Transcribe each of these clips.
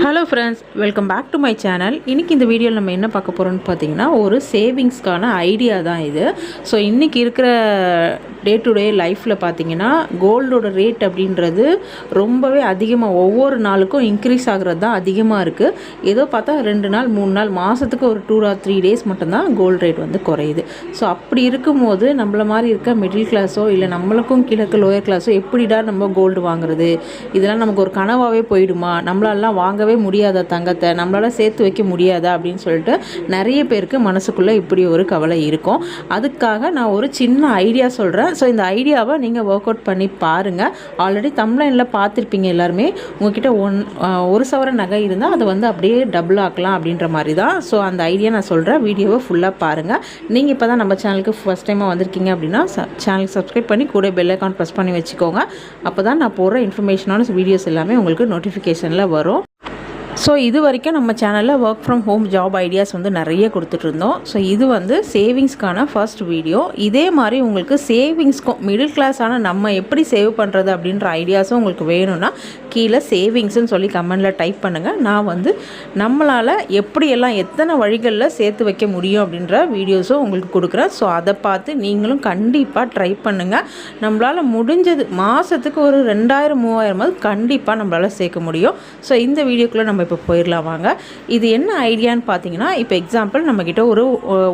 Hello friends welcome back to my channel இன்றைக்கி இந்த வீடியோவில் நம்ம என்ன பார்க்க போகிறோம்னு பார்த்தீங்கன்னா ஒரு சேவிங்ஸ்க்கான ஐடியா தான் இது. ஸோ இன்றைக்கி இருக்கிற டே டு டே லைஃப்பில் பார்த்தீங்கன்னா கோல்டோட ரேட் அப்படின்றது ரொம்பவே அதிகமாக ஒவ்வொரு நாளுக்கும் இன்க்ரீஸ் ஆகிறது தான் அதிகமாக இருக்குது ஏதோ பார்த்தா ரெண்டு நாள் மூணு நாள் மாதத்துக்கு ஒரு டூ ஆர் த்ரீ டேஸ் மட்டும்தான் கோல்டு ரேட் வந்து குறையுது. ஸோ அப்படி இருக்கும்போது நம்மள மாதிரி இருக்க மிடில் கிளாஸோ இல்லை நம்மளுக்கும் கிழக்கு லோயர் கிளாஸோ எப்படிடா நம்ம கோல்டு வாங்குறது? இதெல்லாம் நமக்கு ஒரு கனவாகவே போயிடுமா? நம்மளாலாம் வாங்கவே முடியாத தங்கத்தை? நம்மளால் சேர்த்து வைக்க முடியாதா? அப்படின்னு சொல்லிட்டு நிறைய பேருக்கு மனசுக்குள்ளே இப்படி ஒரு கவலை இருக்கும். அதுக்காக நான் ஒரு சின்ன ஐடியா சொல்கிறேன் ஸோ இந்த ஐடியாவை நீங்கள் ஒர்க் அவுட் பண்ணி பாருங்கள் ஆல்ரெடி தமிழ்லைனில் பார்த்துருப்பீங்க எல்லாருமே. உங்ககிட்ட ஒன் ஒரு சவர நகை இருந்தால் அதை வந்து அப்படியே டபுள் ஆக்கலாம் அப்படின்ற மாதிரி தான் ஸோ அந்த ஐடியா நான் சொல்கிறேன் வீடியோவை ஃபுல்லாக பாருங்கள் நீங்கள் இப்போ தான் நம்ம சேனலுக்கு ஃபஸ்ட் டைமாக வந்திருக்கீங்க அப்படின்னா சேனலுக்கு சப்ஸ்கிரைப் பண்ணி கூட பெல் அக்கௌண்ட் ப்ரெஸ் பண்ணி வச்சுக்கோங்க. அப்போ தான் நான் போடுற இன்ஃபர்மேஷனான வீடியோஸ் எல்லாமே உங்களுக்கு நோட்டிஃபிகேஷனில் வரும். ஸோ இது வரைக்கும் நம்ம சேனலில் work from home job ideas வந்து நிறைய கொடுத்துட்ருந்தோம் ஸோ இது வந்து சேவிங்ஸ்க்கான ஃபர்ஸ்ட் வீடியோ இதே மாதிரி உங்களுக்கு சேவிங்ஸ்க்கும் மிடில் கிளாஸான நம்ம எப்படி சேவ் பண்ணுறது அப்படின்ற ஐடியாஸும் உங்களுக்கு வேணும்னா கீழே சேவிங்ஸ்னு சொல்லி கமெண்டில் டைப் பண்ணுங்கள் நான் வந்து நம்மளால் எப்படியெல்லாம் எத்தனை வழிகளில் சேர்த்து வைக்க முடியும் அப்படின்ற வீடியோஸும் உங்களுக்கு கொடுக்குறேன். ஸோ அதை பார்த்து நீங்களும் கண்டிப்பாக ட்ரை பண்ணுங்கள் நம்மளால் முடிஞ்சது மாதத்துக்கு ஒரு ரெண்டாயிரம் மூவாயிரமாவது கண்டிப்பாக நம்மளால் சேர்க்க முடியும். ஸோ இந்த வீடியோக்குள்ளே நம்ம இப்போ போயிடலாம் வாங்க. இது என்ன ஐடியான்னு பார்த்தீங்கன்னா இப்போ எக்ஸாம்பிள் நம்மக்கிட்ட ஒரு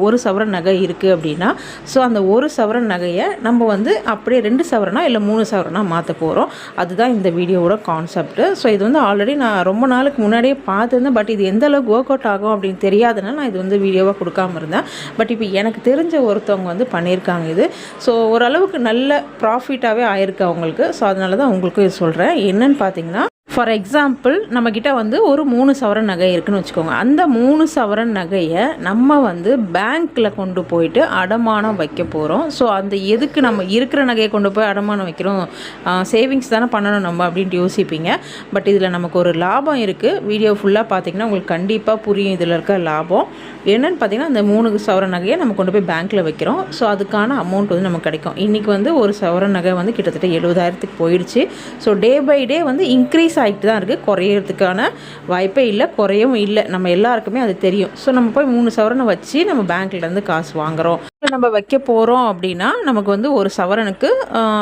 ஒரு சவரன் நகை இருக்குது அப்படின்னா ஸோ அந்த ஒரு சவரன் நகையை நம்ம வந்து அப்படியே ரெண்டு சவரனா இல்லை மூணு சவரனா மாற்ற போகிறோம் அதுதான் இந்த வீடியோவோட கான்செப்ட் ஸோ இது வந்து ஆல்ரெடி நான் ரொம்ப நாளுக்கு முன்னாடியே பார்த்துருந்தேன். பட் இது எந்த அளவுக்கு ஒர்க் அவுட் ஆகும் அப்படின்னு தெரியாதுன்னா நான் இது வந்து வீடியோவாக கொடுக்காம இருந்தேன். பட் இப்போ எனக்கு தெரிஞ்ச ஒருத்தவங்க வந்து பண்ணியிருக்காங்க இது. ஸோ ஓரளவுக்கு நல்ல ப்ராஃபிட்டாகவே ஆயிருக்கு அவங்களுக்கு. ஸோ அதனால தான் உங்களுக்கும் இது சொல்கிறேன் என்னன்னு பார்த்தீங்கன்னா ஃபார் எக்ஸாம்பிள் நம்மக்கிட்ட வந்து ஒரு மூணு சவரன் நகை இருக்குதுன்னு வச்சுக்கோங்க. அந்த மூணு சவரன் நகையை நம்ம வந்து பேங்க்கில் கொண்டு போயிட்டு அடமானம் வைக்க போகிறோம் ஸோ அந்த எதுக்கு நம்ம இருக்கிற நகையை கொண்டு போய் அடமானம் வைக்கிறோம்? சேவிங்ஸ் தானே பண்ணணும் நம்ம அப்படின்ட்டு யோசிப்பீங்க. பட் இதில் நமக்கு ஒரு லாபம் இருக்குது வீடியோ ஃபுல்லாக பார்த்தீங்கன்னா உங்களுக்கு கண்டிப்பாக புரியும் இதில் இருக்க லாபம். என்னென்னு பார்த்தீங்கன்னா அந்த மூணு சவரன் நகையை நம்ம கொண்டு போய் பேங்க்கில் வைக்கிறோம். ஸோ அதுக்கான அமௌண்ட் வந்து நமக்கு கிடைக்கும். இன்றைக்கி வந்து ஒரு சவரன் நகை வந்து கிட்டத்தட்ட எழுபதாயிரத்துக்கு போயிடுச்சு. ஸோ டே பை டே வந்து இன்க்ரீஸ் ஆகிட்டு தான் இருக்குது குறையிறதுக்கான வாய்ப்பே இல்லை குறையவும் இல்லை. நம்ம எல்லாருக்குமே அது தெரியும். ஸோ நம்ம போய் மூணு சவரனை வச்சு நம்ம பேங்க்லேருந்து காசு வாங்குகிறோம் நம்ம வைக்க போகிறோம் அப்படின்னா நமக்கு வந்து ஒரு சவரனுக்கு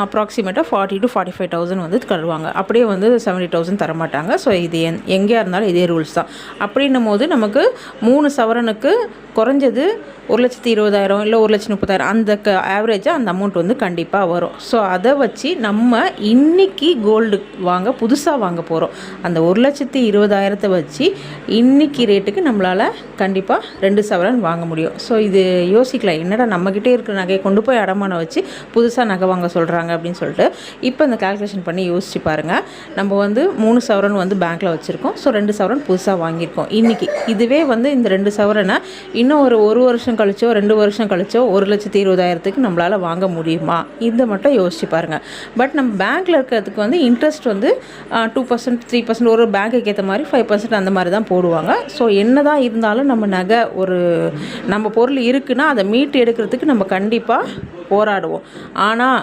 அப்ராக்சிமேட்டாக forty to forty five thousand வந்து தருவாங்க. அப்படியே வந்து செவன்ட்டி தௌசண்ட் தரமாட்டாங்க. ஸோ இது என் எங்கேயா இருந்தாலும் இதே ரூல்ஸ் தான். அப்படின்னும் போது நமக்கு மூணு சவரனுக்கு குறைஞ்சது ஒரு லட்சத்தி இருபதாயிரம் இல்லை ஒரு லட்சத்தி முப்பதாயிரம் அந்த க ஆவரேஜாக அந்த அமௌண்ட் வந்து கண்டிப்பாக வரும். ஸோ அதை வச்சு நம்ம இன்னைக்கு கோல்டு வாங்க புதுசாக வாங்க போகிறோம் அந்த ஒரு லட்சத்தி இருபதாயிரத்தை வச்சு இன்னைக்கு ரேட்டுக்கு நம்மளால் கண்டிப்பாக ரெண்டு சவரன் வாங்க முடியும். ஸோ இது யோசிக்கலாம். என்னடா நம்மக்கிட்டே இருக்கிற நகையை கொண்டு போய் அடமானம் வச்சு புதுசாக நகை வாங்க சொல்கிறாங்க அப்படின்னு சொல்லிட்டு இப்போ இந்த கால்குலேஷன் பண்ணி யோசிச்சு பாருங்கள் நம்ம வந்து மூணு சவரன் வந்து பேங்க்கில் வச்சுருக்கோம். ஸோ ரெண்டு சவரன் புதுசாக வாங்கியிருக்கோம். இன்றைக்கி இதுவே வந்து இந்த ரெண்டு சவரனை இன்னும் ஒரு ஒரு வருஷம் கழிச்சோ ரெண்டு வருஷம் கழிச்சோ ஒரு லட்சத்தி இருபதாயிரத்துக்கு நம்மளால் வாங்க முடியுமா? இதை மட்டும் யோசிச்சு பாருங்கள் பட் நம்ம பேங்க்கில் இருக்கிறதுக்கு வந்து இன்ட்ரெஸ்ட் வந்து டூ பர்சன்ட் த்ரீ பர்சன்ட் ஒரு பேங்க்குக்கு ஏற்ற மாதிரி ஃபைவ் பர்சன்ட் அந்த மாதிரி தான் போடுவாங்க. ஸோ என்ன தான் இருந்தாலும் நம்ம நகை ஒரு நம்ம பொருள் இருக்குன்னா அதை மீட்டு எடுக்க எடுக்கிறதுக்கு நம்ம கண்டிப்பாக போராடுவோம். ஆனால்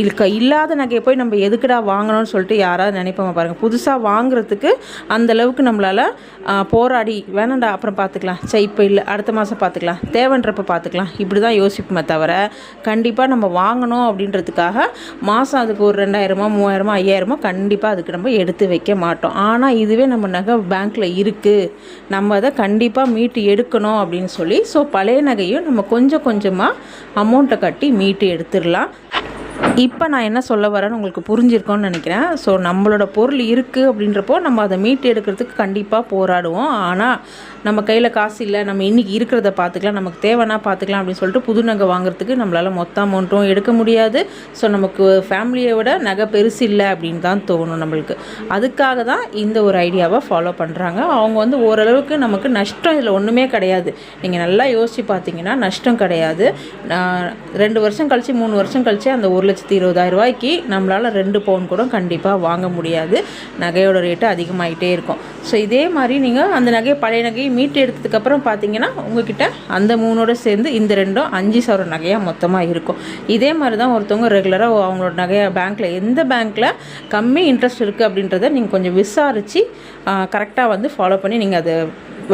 இருக்க இல்லாத நகையை போய் நம்ம எதுக்குடா வாங்கணும்னு சொல்லிட்டு யாராவது நினைப்பாங்க பாருங்கள் புதுசாக வாங்குறதுக்கு அந்தளவுக்கு நம்மளால் போராடி வேணாண்டா அப்புறம் பார்த்துக்கலாம் சரி இப்போ இல்லை அடுத்த மாதம் பார்த்துக்கலாம் தேவைன்றப்ப பார்த்துக்கலாம் இப்படி தான் யோசிப்போமே தவிர கண்டிப்பாக நம்ம வாங்கணும் அப்படின்றதுக்காக மாதம் அதுக்கு ஒரு ரெண்டாயிரமோ மூவாயிரமோ ஐயாயிரமோ கண்டிப்பாக அதுக்கு நம்ம எடுத்து வைக்க மாட்டோம். ஆனால் இதுவே நம்ம நகை பேங்க்கில் இருக்குது நம்ம அதை கண்டிப்பாக மீட்டு எடுக்கணும் அப்படின்னு சொல்லி ஸோ பழைய நகையும் நம்ம கொஞ்சம் கொஞ்சமாக அமௌண்ட்டை கட்டி மீட்டு எடுத்துடலாம். இப்போ நான் என்ன சொல்ல வரேன்னு உங்களுக்கு புரிஞ்சிருக்கோன்னு நினைக்கிறேன். ஸோ நம்மளோட பொருள் இருக்குது அப்படின்றப்போ நம்ம அதை மீட்டு எடுக்கிறதுக்கு கண்டிப்பாக போராடுவோம். ஆனால் நம்ம கையில் காசு இல்லை நம்ம இன்றைக்கி இருக்கிறத பார்த்துக்கலாம் நமக்கு தேவைன்னா பார்த்துக்கலாம் அப்படின்னு சொல்லிட்டு புது நகை வாங்குறதுக்கு நம்மளால் மொத்த அமௌண்ட்டும் எடுக்க முடியாது. ஸோ நமக்கு ஃபேமிலியை விட நகை பெருசு இல்லை அப்படின்னு தான் தோணும் நம்மளுக்கு. அதுக்காக தான் இந்த ஒரு ஐடியாவை ஃபாலோ பண்ணுறாங்க அவங்க வந்து ஓரளவுக்கு நமக்கு நஷ்டம் இதில் ஒன்றுமே கிடையாது. நீங்கள் நல்லா யோசித்து பார்த்தீங்கன்னா நஷ்டம் கிடையாது. ரெண்டு வருஷம் கழித்து மூணு வருஷம் கழித்து அந்த ஒரு லட்சத்தி இருபதாயிரம் ரூபாய்க்கு நம்மளால் ரெண்டு பவுன் கூட கண்டிப்பாக வாங்க முடியாது. நகையோட ரேட்டு அதிகமாகிட்டே இருக்கும். ஸோ இதே மாதிரி நீங்கள் அந்த நகையை பழைய நகையை மீட்டு எடுத்ததுக்கப்புறம் பார்த்தீங்கன்னா உங்ககிட்ட அந்த மூணோட சேர்ந்து இந்த ரெண்டும் அஞ்சு சவரம் நகையாக மொத்தமாக இருக்கும். இதே மாதிரி தான் ஒருத்தவங்க ரெகுலராக அவங்களோட நகையை பேங்க்கில் எந்த பேங்க்கில் கம்மி இன்ட்ரெஸ்ட் இருக்குது அப்படின்றத நீங்கள் கொஞ்சம் விசாரித்து கரெக்டாக வந்து ஃபாலோ பண்ணி நீங்கள் அதை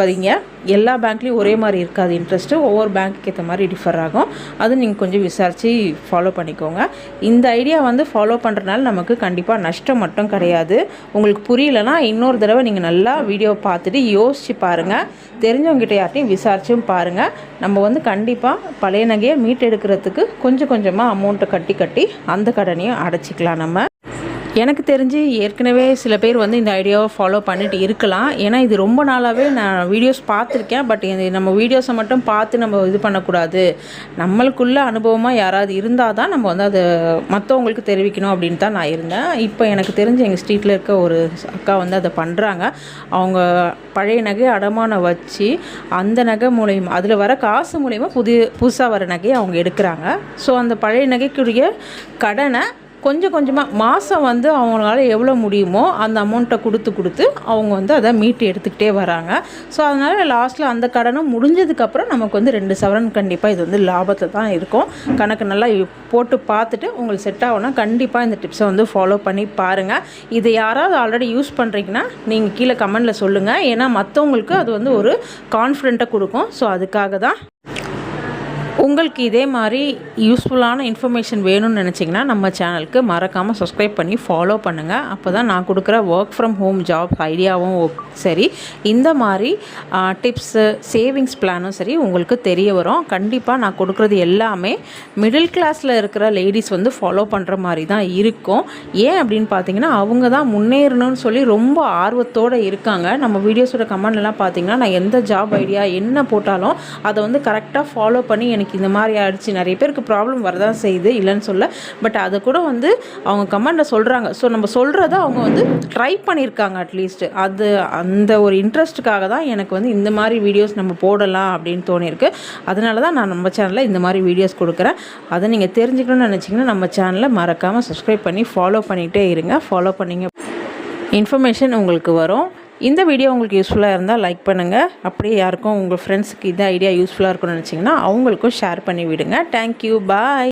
வரீங்க எல்லா பேங்க்லேயும் ஒரே மாதிரி இருக்காது இன்ட்ரெஸ்ட்டு ஒவ்வொரு பேங்க்குக்கு ஏற்ற மாதிரி டிஃபர் ஆகும். அது நீங்கள் கொஞ்சம் விசாரித்து ஃபாலோ பண்ணிக்கோங்க. இந்த ஐடியா வந்து ஃபாலோ பண்ணுறனால நமக்கு கண்டிப்பாக நஷ்டம் மட்டும் கிடையாது. உங்களுக்கு புரியலனா இன்னொரு தடவை நீங்கள் நல்லா வீடியோ பார்த்துட்டு யோசித்து பாருங்கள் தெரிஞ்சவங்ககிட்ட யார்ட்டையும் விசாரிச்சும் பாருங்கள் நம்ம வந்து கண்டிப்பாக பழைய நகையை மீட்டெடுக்கிறதுக்கு கொஞ்சம் கொஞ்சமாக அமௌண்ட்டை கட்டி கட்டி அந்த கடனையும் அடைச்சிக்கலாம் நம்ம. எனக்கு தெரிஞ்சு ஏற்கனவே சில பேர் வந்து இந்த ஐடியாவை ஃபாலோ பண்ணிட்டு இருக்கலாம். ஏன்னா இது ரொம்ப நாளாகவே நான் வீடியோஸ் பார்த்துருக்கேன். பட் இது நம்ம வீடியோஸை மட்டும் பார்த்து நம்ம இது பண்ணக்கூடாது. நம்மளுக்குள்ள அனுபவமாக யாராவது இருந்தால் தான் நம்ம வந்து அதை மற்றவங்களுக்கு தெரிவிக்கணும் அப்படின்னு தான் நான் இருந்தேன். இப்போ எனக்கு தெரிஞ்சு எங்கள் ஸ்ட்ரீட்டில் இருக்க ஒரு அக்கா வந்து அதை பண்ணுறாங்க அவங்க பழைய நகை அடமானம் வச்சு அந்த நகை மூலயமா அதில் வர காசு மூலயமா புது புதுசாக வர நகையை அவங்க எடுக்கிறாங்க. ஸோ அந்த பழைய நகைக்குரிய கடனை கொஞ்சம் கொஞ்சமாக மாதம் வந்து அவங்களால எவ்வளோ முடியுமோ அந்த அமௌண்ட்டை கொடுத்து கொடுத்து அவங்க வந்து அதை மீட்டு எடுத்துக்கிட்டே வராங்க. ஸோ அதனால் லாஸ்ட்டில் அந்த கடனும் முடிஞ்சதுக்கப்புறம் நமக்கு வந்து ரெண்டு சவரன் கண்டிப்பாக இது வந்து லாபத்தை தான் இருக்கும். கணக்கு நல்லா போட்டு பார்த்துட்டு உங்களுக்கு செட் ஆகும்னா கண்டிப்பாக இந்த டிப்ஸை வந்து ஃபாலோ பண்ணி பாருங்கள் இதை யாராவது ஆல்ரெடி யூஸ் பண்ணுறீங்கன்னா நீங்கள் கீழே கமெண்டில் சொல்லுங்கள் ஏன்னா மற்றவங்களுக்கு அது வந்து ஒரு கான்ஃபிடென்ட்டை கொடுக்கும். ஸோ அதுக்காக தான் உங்களுக்கு இதே மாதிரி யூஸ்ஃபுல்லான இன்ஃபர்மேஷன் வேணும்னு நினச்சிங்கன்னா நம்ம சேனலுக்கு மறக்காமல் சப்ஸ்கிரைப் பண்ணி ஃபாலோ பண்ணுங்கள் அப்போ தான் நான் கொடுக்குற ஒர்க் ஃப்ரம் ஹோம் ஜாப் ஐடியாவும் சரி இந்த மாதிரி டிப்ஸு சேவிங்ஸ் பிளானும் சரி உங்களுக்கு தெரிய வரும். கண்டிப்பாக நான் கொடுக்குறது எல்லாமே மிடில் கிளாஸில் இருக்கிற லேடிஸ் வந்து ஃபாலோ பண்ணுற மாதிரி தான் இருக்கும். ஏன் அப்படின்னு பார்த்தீங்கன்னா அவங்க தான் முன்னேறணும்னு சொல்லி ரொம்ப ஆர்வத்தோடு இருக்காங்க. நம்ம வீடியோஸோட கமெண்ட்லாம் பார்த்தீங்கன்னா நான் எந்த ஜாப் ஐடியா என்ன போட்டாலும் அதை வந்து கரெக்டாக ஃபாலோ பண்ணி எனக்கு எனக்கு இந்த மாதிரி ஆயிடுச்சு நிறைய பேருக்கு ப்ராப்ளம் வரதான் செய்யுது இல்லைன்னு சொல்ல. பட் அதை கூட வந்து அவங்க கமெண்டில் சொல்கிறாங்க ஸோ நம்ம சொல்கிறத அவங்க வந்து ட்ரை பண்ணியிருக்காங்க அட்லீஸ்ட் அது அந்த ஒரு இன்ட்ரெஸ்ட்டுக்காக தான் எனக்கு வந்து இந்த மாதிரி வீடியோஸ் நம்ம போடலாம் அப்படின்னு தோணியிருக்கு. அதனால தான் நான் நம்ம சேனலில் இந்த மாதிரி வீடியோஸ் கொடுக்குறேன். அதை நீங்கள் தெரிஞ்சுக்கணும்னு நினச்சிங்கன்னா நம்ம சேனலை மறக்காமல் சப்ஸ்கிரைப் பண்ணி ஃபாலோ பண்ணிகிட்டே இருங்க. ஃபாலோ பண்ணிங்க. இன்ஃபர்மேஷன் உங்களுக்கு வரும். இந்த வீடியோ உங்களுக்கு யூஸ்ஃபுல்லாக இருந்தால் லைக் பண்ணுங்கள் அப்படியே யாருக்கும் உங்கள் ஃப்ரெண்ட்ஸுக்கு இந்த ஐடியா யூஸ்ஃபுல்லாக இருக்கும்னு நினச்சிங்கன்னா அவங்களுக்கும் ஷேர் பண்ணி விடுங்க. Thank you bye